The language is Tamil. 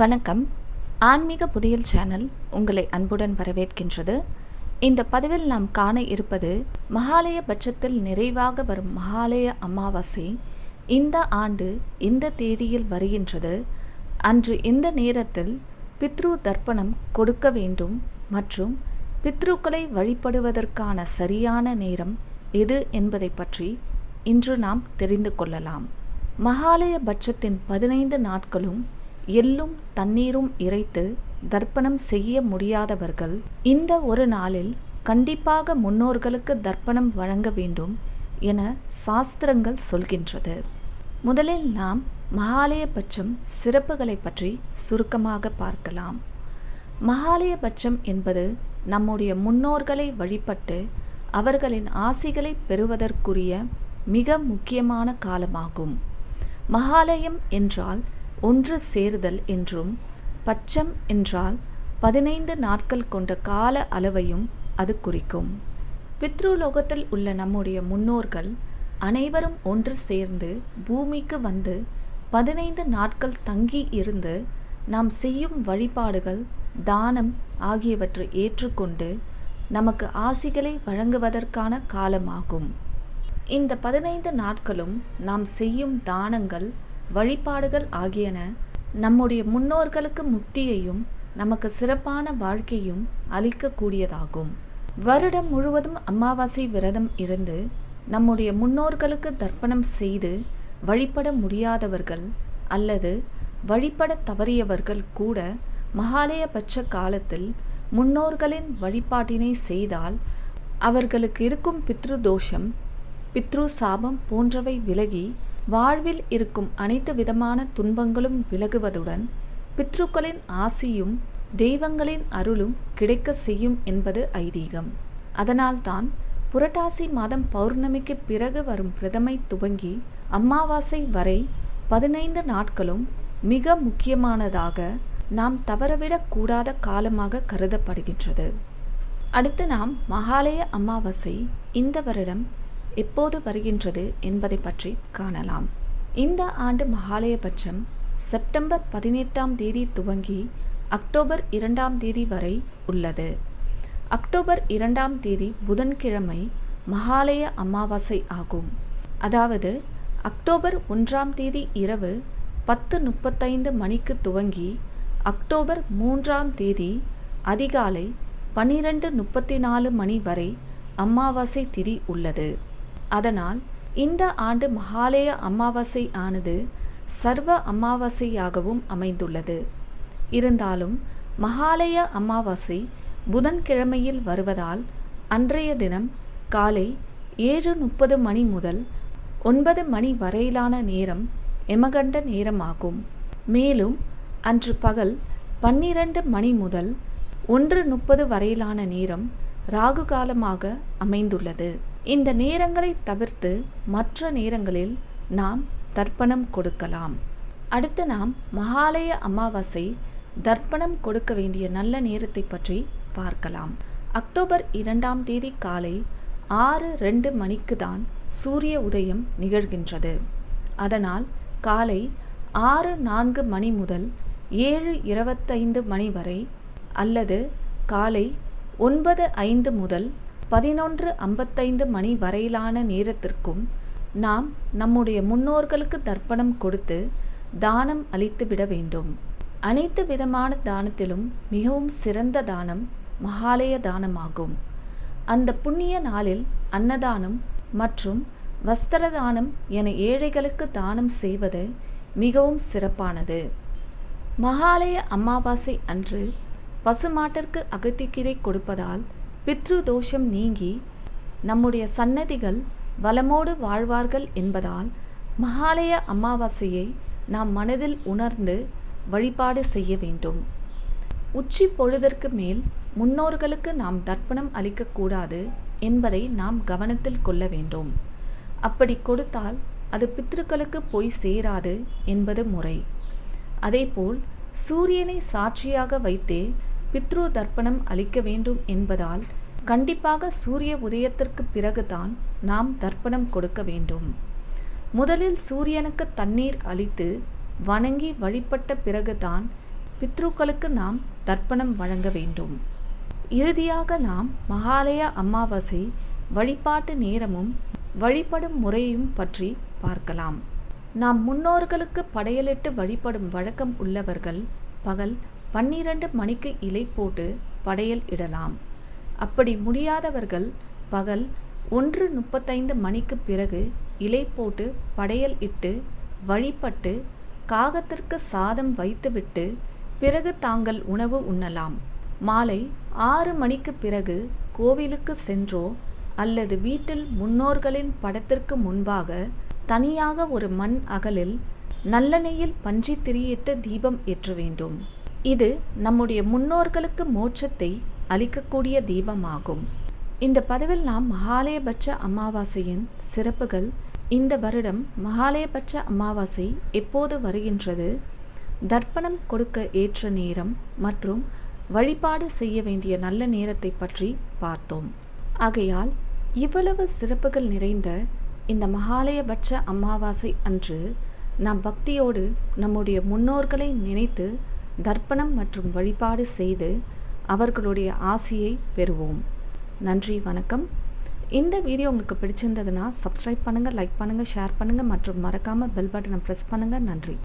வணக்கம். ஆன்மீக புதியல் சேனல் உங்களை அன்புடன் வரவேற்கின்றது. இந்த பதிவில் நாம் காண இருப்பது மகாலய பட்சத்தில் நிறைவாக வரும் மகாலய அமாவாசை இந்த ஆண்டு இந்த தேதியில் வருகின்றது. அன்று இந்த நேரத்தில் பித்ரு தர்ப்பணம் கொடுக்க வேண்டும் மற்றும் பித்ருக்களை வழிபடுவதற்கான சரியான நேரம் எது என்பதை பற்றி இன்று நாம் தெரிந்து கொள்ளலாம். மகாலய பட்சத்தின் பதினைந்து நாட்களும் எள்ளும் தண்ணீரும் இறைத்து தர்ப்பணம் செய்ய முடியாதவர்கள் இந்த ஒரு நாளில் கண்டிப்பாக முன்னோர்களுக்கு தர்ப்பணம் வழங்க வேண்டும் என சாஸ்திரங்கள் சொல்கின்றது. முதலில் நாம் மகாலயபட்சம் சிறப்புகளை பற்றி சுருக்கமாக பார்க்கலாம். மகாலயபட்சம் என்பது நம்முடைய முன்னோர்களை வழிபட்டு அவர்களின் ஆசிகளை பெறுவதற்குரிய மிக முக்கியமான காலமாகும். மகாலயம் என்றால் ஒன்று சேருதல் என்றும் பட்சம் என்றால் பதினைந்து நாட்கள் கொண்ட கால அளவையும் அது குறிக்கும். பித்ருலோகத்தில் உள்ள நம்முடைய முன்னோர்கள் அனைவரும் ஒன்று சேர்ந்து பூமிக்கு வந்து பதினைந்து நாட்கள் தங்கி இருந்து நாம் செய்யும் வழிபாடுகள் தானம் ஆகியவற்றை ஏற்றுக்கொண்டு நமக்கு ஆசிகளை வழங்குவதற்கான காலமாகும். இந்த பதினைந்து நாட்களும் நாம் செய்யும் தானங்கள் வழிபாடுகள் ஆகியன நம்முடைய முன்னோர்களுக்கு முக்தியையும் நமக்கு சிறப்பான வாழ்க்கையும் அளிக்கக்கூடியதாகும். வருடம் முழுவதும் அமாவாசை விரதம் இருந்து நம்முடைய முன்னோர்களுக்கு தர்ப்பணம் செய்து வழிபட முடியாதவர்கள் அல்லது வழிபட தவறியவர்கள் கூட மகாலயபட்ச காலத்தில் முன்னோர்களின் வழிபாட்டினை செய்தால் அவர்களுக்கு இருக்கும் பித்ரு தோஷம் பித்ரு சாபம் போன்றவை விலகி வாழ்வில் இருக்கும் அனைத்து விதமான துன்பங்களும் விலகுவதுடன் பித்ருக்களின் ஆசியும் தெய்வங்களின் அருளும் கிடைக்க செய்யும் என்பது ஐதீகம். அதனால்தான் புரட்டாசி மாதம் பௌர்ணமிக்கு பிறகு வரும் பிரதமை துவங்கி அமாவாசை வரை பதினைந்து நாட்களும் மிக முக்கியமானதாக நாம் தவறவிடக்கூடாத காலமாக கருதப்படுகின்றது. அடுத்து நாம் மகாலய அமாவாசை இந்த வருடம் எப்போது வருகின்றது என்பதை பற்றி காணலாம். இந்த ஆண்டு மகாலயபட்சம் செப்டம்பர் பதினெட்டாம் தேதி துவங்கி அக்டோபர் இரண்டாம் தேதி வரை உள்ளது. அக்டோபர் இரண்டாம் தேதி புதன்கிழமை மகாலய அமாவாசை ஆகும். அதாவது அக்டோபர் ஒன்றாம் தேதி இரவு பத்து முப்பத்தைந்து மணிக்கு துவங்கி அக்டோபர் மூன்றாம் தேதி அதிகாலை பன்னிரண்டு முப்பத்தி நாலு மணி வரை அமாவாசை திதி உள்ளது. அதனால் இந்த ஆண்டு மகாலய அமாவாசை ஆனது சர்வ அமாவாசையாகவும் அமைந்துள்ளது. இருந்தாலும் மகாலய அமாவாசை புதன்கிழமையில் வருவதால் அன்றைய தினம் காலை ஏழு முப்பது மணி முதல் ஒன்பது மணி வரையிலான நேரம் எமகண்ட நேரமாகும். மேலும் அன்று பகல் பன்னிரண்டு மணி முதல் ஒன்று முப்பது வரையிலான நேரம் ராகு காலமாக அமைந்துள்ளது. இந்த நேரங்களை தவிர்த்து மற்ற நேரங்களில் நாம் தர்ப்பணம் கொடுக்கலாம். அடுத்து நாம் மகாலய அமாவாசை தர்ப்பணம் கொடுக்க வேண்டிய நல்ல நேரத்தை பற்றி பார்க்கலாம். அக்டோபர் இரண்டாம் தேதி காலை ஆறு ரெண்டு மணிக்கு தான் சூரிய உதயம் நிகழ்கின்றது. அதனால் காலை ஆறு நான்கு மணி முதல் ஏழு இருபத்தைந்து மணி வரை அல்லது காலை ஒன்பது ஐந்து முதல் பதினொன்று ஐம்பத்தைந்து மணி வரையிலான நேரத்திற்கும் நாம் நம்முடைய முன்னோர்களுக்கு தர்ப்பணம் கொடுத்து தானம் அளித்து விட வேண்டும். அனைத்து விதமான தானத்திலும் மிகவும் சிறந்த தானம் மகாலய தானமாகும். அந்த புண்ணிய நாளில் அன்னதானம் மற்றும் வஸ்திர தானம் என ஏழைகளுக்கு தானம் செய்வது மிகவும் சிறப்பானது. மகாலய அமாவாசை அன்று பசுமாட்டிற்கு அகத்திக்கீரை கொடுப்பதால் பித்ரு தோஷம் நீங்கி நம்முடைய சன்னதிகள் வளமோடு வாழ்வார்கள் என்பதால் மகாலய அமாவாசையை நாம் மனதில் உணர்ந்து வழிபாடு செய்ய வேண்டும். உச்சி பொழுதற்கு மேல் முன்னோர்களுக்கு நாம் தர்ப்பணம் அளிக்கக்கூடாது என்பதை நாம் கவனத்தில் கொள்ள வேண்டும். அப்படி கொடுத்தால் அது பித்ருக்களுக்கு போய் சேராது என்பது முறை. அதேபோல் சூரியனை சாட்சியாக வைத்தே பித்ரு தர்ப்பணம் அளிக்க வேண்டும் என்பதால் கண்டிப்பாக சூரிய உதயத்திற்கு பிறகுதான் நாம் தர்ப்பணம் கொடுக்க வேண்டும். முதலில் சூரியனுக்கு தண்ணீர் அளித்து வணங்கி வழிபட்ட பிறகுதான் பித்ருக்களுக்கு நாம் தர்ப்பணம் வழங்க வேண்டும். இறுதியாக நாம் மகாலய அமாவாசை வழிபாட்டு நேரமும் வழிபடும் முறையும் பற்றி பார்க்கலாம். நாம் முன்னோர்களுக்கு படையலிட்டு வழிபடும் வழக்கம் உள்ளவர்கள் பகல் பன்னிரண்டு மணிக்கு இலை போட்டு படையல் இடலாம். அப்படி முடியாதவர்கள் பகல் ஒன்று முப்பத்தைந்து மணிக்கு பிறகு இலை போட்டு படையல் இட்டு வழிபட்டு காகத்திற்கு சாதம் வைத்துவிட்டு பிறகு தாங்கள் உணவு உண்ணலாம். மாலை ஆறு மணிக்கு பிறகு கோவிலுக்கு சென்றோ அல்லது வீட்டில் முன்னோர்களின் படத்திற்கு முன்பாக தனியாக ஒரு மண் அகலில் நல்லெண்ணெயில் பன்றி திரியிட்டு தீபம் ஏற்ற வேண்டும். இது நம்முடைய முன்னோர்களுக்கு மோட்சத்தை அளிக்கக்கூடிய தீபமாகும் இந்த பதிவில் நாம் மகாலயபட்ச அமாவாசையின் சிறப்புகள் இந்த வருடம் மகாலயபட்ச அமாவாசை எப்போது வருகின்றது தர்ப்பணம் கொடுக்க ஏற்ற நேரம் மற்றும் வழிபாடு செய்ய வேண்டிய நல்ல நேரத்தை பற்றி பார்த்தோம். ஆகையால் இவ்வளவு சிறப்புகள் நிறைந்த இந்த மகாலயபட்ச அமாவாசை அன்று நாம் பக்தியோடு நம்முடைய முன்னோர்களை நினைத்து தர்ப்பணம் மற்றும் வழிபாடு செய்து அவர்களுடைய ஆசியை பெறுவோம். நன்றி வணக்கம். இந்த வீடியோ உங்களுக்கு பிடிச்சிருந்ததுன்னா சப்ஸ்கிரைப் பண்ணுங்கள் லைக் பண்ணுங்கள் ஷேர் பண்ணுங்கள் மற்றும் மறக்காமல் பெல் பட்டனை ப்ரெஸ் பண்ணுங்கள் நன்றி.